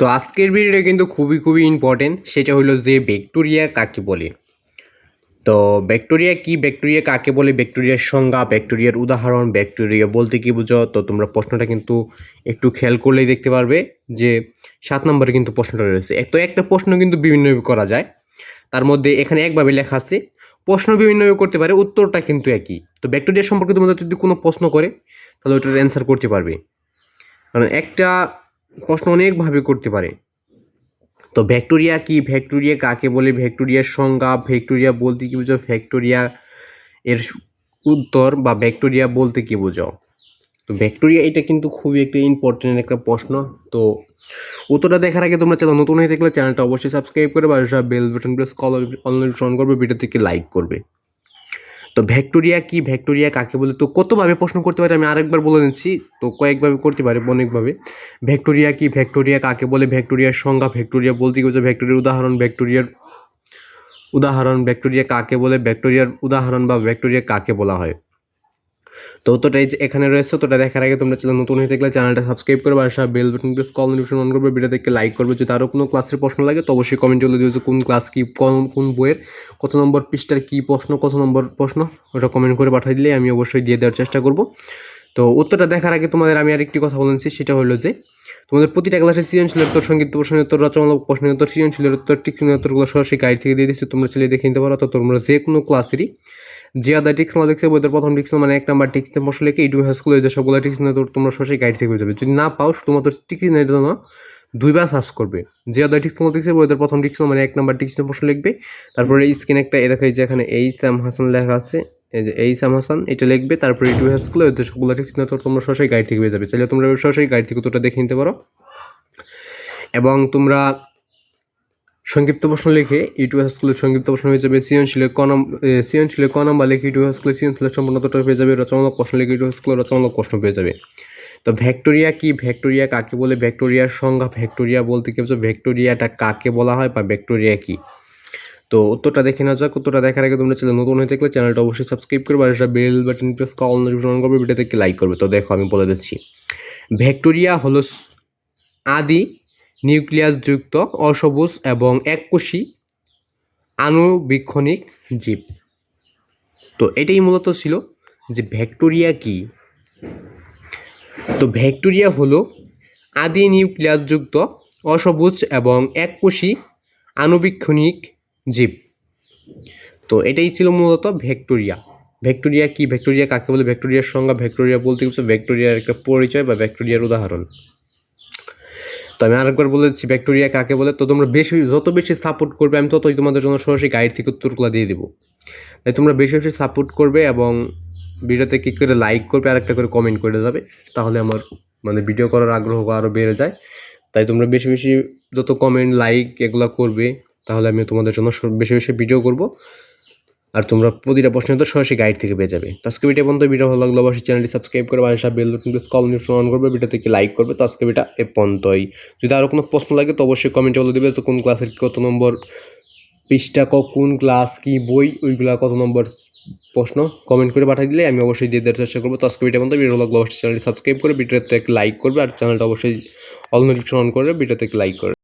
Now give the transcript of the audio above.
তো আজকের ভিডিওটা কিন্তু খুবই খুবই ইম্পর্টেন্ট সেটা হলো যে ব্যাকটেরিয়া কাকে বলে। তো ব্যাকটেরিয়া কি? ব্যাকটেরিয়া কাকে বলে? ব্যাকটেরিয়ার সংজ্ঞা, ব্যাকটেরিয়ার উদাহরণ, ব্যাকটেরিয়া বলতে কি বুঝো? তো তোমরা প্রশ্নটা কিন্তু একটু খেয়াল করলেই দেখতে পারবে যে সাত নম্বরে কিন্তু প্রশ্নটা রয়েছে। তো একটা প্রশ্ন কিন্তু বিভিন্নভাবে করা যায়। তার মধ্যে এখানে একভাবে লেখা আছে, প্রশ্ন বিভিন্নভাবে করতে পারে, উত্তরটা কিন্তু একই। তো ব্যাকটেরিয়া সম্পর্কে তোমাদের যদি কোনো প্রশ্ন করে, তাহলে ওটার অ্যান্সার করতে পারবে। কারণ একটা প্রশ্ন অনেকভাবে করতে পারে। তো ভ্যাক্টোরিয়া কি? ভ্যাক্টোরিয়া কাকে বলে? ভ্যাক্টোরিয়ার সংজ্ঞা ভ্যাক্টোরিয়া বলতে কি বোঝো? ভ্যাক্টোরিয়া এর উত্তর বা ব্যাকটেরিয়া বলতে কি বোঝো? তো ব্যাকটেরিয়া এটা কিন্তু খুবই একটা ইম্পর্টেন্ট একটা প্রশ্ন। তো উত্তরটা দেখার আগে তোমরা চ্যানেল নতুন হয়ে থাকলে চ্যানেলটা অবশ্যই সাবস্ক্রাইব করে বা bell button press call online on করবে ভিডিও থেকে লাইক করবে। তো ভ্যাক্টোরিয়া কি? ভ্যাক্টোরিয়া কাকে বলে? তো কতভাবে প্রশ্ন করতে পারে আমি আরেকবার বলে দিচ্ছি তো কয়েকভাবে করতে পারে, অনেকভাবে। ভ্যাক্টোরিয়া কি? ভ্যাক্টোরিয়া কাকে বলে? ভ্যাক্টোরিয়ার সংজ্ঞা, ভ্যাক্টোরিয়া বলতে বোঝায়? ভ্যাক্টোরিয়ার উদাহরণ ভ্যাক্টোরিয়ার উদাহরণ, ভ্যাক্টোরিয়া কাকে বলে? ভ্যাক্টোরিয়ার উদাহরণ বা ভ্যাক্টোরিয়া কাকে বলা হয়? তো যে এখানে রয়েছে তোটা দেখার আগে তোমরা চ্যানেল নতুন হয়ে থাকলে চ্যানেলটা সাবস্ক্রাইব করবে আর bell button press call notification on করবে ভিডিও দেখে লাইক করবে। যদি আরও কোনো ক্লাসের প্রশ্ন লাগে, তো অবশ্যই কমেন্টে বলে যে কোন ক্লাস কি, কোন কোন বইয়ের, কত নম্বর পৃষ্ঠার কী প্রশ্ন, কত নম্বর প্রশ্ন, ওটা কমেন্ট করে পাঠিয়ে দিলে আমি অবশ্যই দিয়ে দেওয়ার চেষ্টা করব। তো উত্তরটা দেখার আগে তোমাদের আমি আরেকটি কথা বলেছি সেটা হলো যে, তোমাদের প্রতিটা ক্লাসে সৃজনশীল উত্তর সংগীত প্রশ্নের উত্তর, রচনামূলক প্রশ্নের উত্তর, সৃজনশীলের উত্তর টিকসিনের উত্তরগুলো সরাসরি গাইড থেকে দিয়ে দিচ্ছি, তোমরা চলে দেখে নিতে পারো তো তোমরা যে কোনো ক্লাসেরই আদা টিক্স না দেখছে, বইদের প্রথম টিক্স মানে এক নাম্বার টিক্স। বসে লিখে ইউটিউব হাইস্কুলে যে সবগুলো টিক্স তোমরা সরাসরি গাইড থেকে যাবে। যদি না পাও, শুধুমাত্র টিক্সিনের জন্য দুইবার সার্চ করবে। আদা টিক্স দেখছে, বইদের প্রথম টিক্স মানে এক নাম্বার টিক্স বসে লিখবে। তারপরে স্ক্রিনে একটা এ দেখাই যে এখানে এই স্যাম হাসান লেখা আছে, এই যে এই সাম হাসান, এটা লিখবে। তারপরে ইউটিউব হাইস্কুলে যে সবগুলো টিক্স তোমরা সরাসরি গাইড থেকে পেয়ে যাবে। চাইলে তোমরা সরাসরি গাইড থেকে তোটা দেখে নিতে পারো। এবং তোমরা সংক্ষিপ্ত প্রশ্ন লিখে ইউটিউব স্কুলের সংক্ষিপ্ত প্রশ্ন হয়ে যাবে সৃজনশীলের ক নম্বর সৃজনশীলের ক নম্বর লিখে ইউটিউব স্কুলের সৃজনশীলের সম্পূর্ণতা পেয়ে যাবে, রচনামূলক প্রশ্ন লিখে ইউটিউব স্কুলের রচনামূলক প্রশ্ন পেয়ে যাবে। তো ভ্যাক্টোরিয়া কি? ভ্যাক্টোরিয়া কাকে বলে? ভ্যাক্টোরিয়ার সংজ্ঞা ভ্যাক্টোরিয়া বলতে কি হচ্ছে ভ্যাক্টোরিয়াটা কাকে বলা হয় বা ভ্যাক্টোরিয়া কি? তো উত্তরটা দেখে নেওয়া যাক, উত্তরটা দেখার আগে তোমরা চ্যানেল নতুন হয়ে থাকলে চ্যানেলটা অবশ্যই সাবস্ক্রাইব করবে আর bell button press call notification করবে ভিডিওতে লাইক করবে। তো দেখো আমি বলে দিচ্ছি। ভ্যাক্টোরিয়া হলো আদি নিউক্লিয়াসযুক্ত অসবুজ এবং এককোষী আণুবীক্ষণিক জীব। তো এটাই মূলত ছিল যে ভ্যাক্টোরিয়া কি। তো ভ্যাক্টোরিয়া হলো আদি নিউক্লিয়াসযুক্ত অসবুজ এবং এককোষী আনুবীক্ষণিক জীব। তো এটাই ছিল মূলত ভ্যাক্টোরিয়া ভ্যাক্টোরিয়া কি? ভ্যাক্টোরিয়া কাকে বলে? ভ্যাক্টোরিয়ার সংজ্ঞা ভ্যাক্টোরিয়া বলতে কিছু? ভ্যাক্টোরিয়ার একটা পরিচয় বা ভ্যাক্টোরিয়ার উদাহরণ। তো আমি আরেকবার বলেছি, ব্যাকটেরিয়া কাকে বলে, তো তোমরা বেশি, যত বেশি সাপোর্ট করবে, আমি ততই তোমাদের জন্য সরাসরি গাইড থেকে উত্তরগুলো দিয়ে দেবো। তাই তোমরা বেশি বেশি সাপোর্ট করবে এবং ভিডিওতে কী করে লাইক করবে আর একটা করে কমেন্ট করে যাবে, তাহলে আমার মানে ভিডিও করার আগ্রহ আরও বেড়ে যায়। তাই তোমরা বেশি বেশি যত কমেন্ট লাইক এগুলো করবে, তাহলে আমি তোমাদের জন্য বেশি বেশি ভিডিও করব। আর তোমরা প্রতিটা প্রশ্নের তো সরাসরি গাইড থেকে পেয়ে যাবে। তো আজকে ভিডিও পর্যন্ত ভিডিও ভালো লাগল অবশ্যই চ্যানেলটি সাবস্ক্রাইব করবে আর সব bell button press call news on করবে ভিডিও থেকে লাইক করবে। তো আজকে ভিডিও এ পর্যন্তই। যদি আরও কোনো প্রশ্ন লাগে তো অবশ্যই কমেন্টে বলে দেবে যে কোন ক্লাসের কত নম্বর পৃষ্ঠা কোন ক্লাস কি বই, ওইগুলা কত নম্বর প্রশ্ন কমেন্ট করে পাঠিয়ে দিলে আমি অবশ্যই দিয়ে দেওয়ার চেষ্টা করব। তো আজকে ভিডিও পর্যন্ত ভিডিও লাগল অবশ্যই চ্যানেলটি সাবস্ক্রাইব করে ভিডিওতে লাইক করবে, আর চ্যানেলটা অবশ্যই অল নোটিফিকেশন অন করে ভিডিওতে লাইক করবে।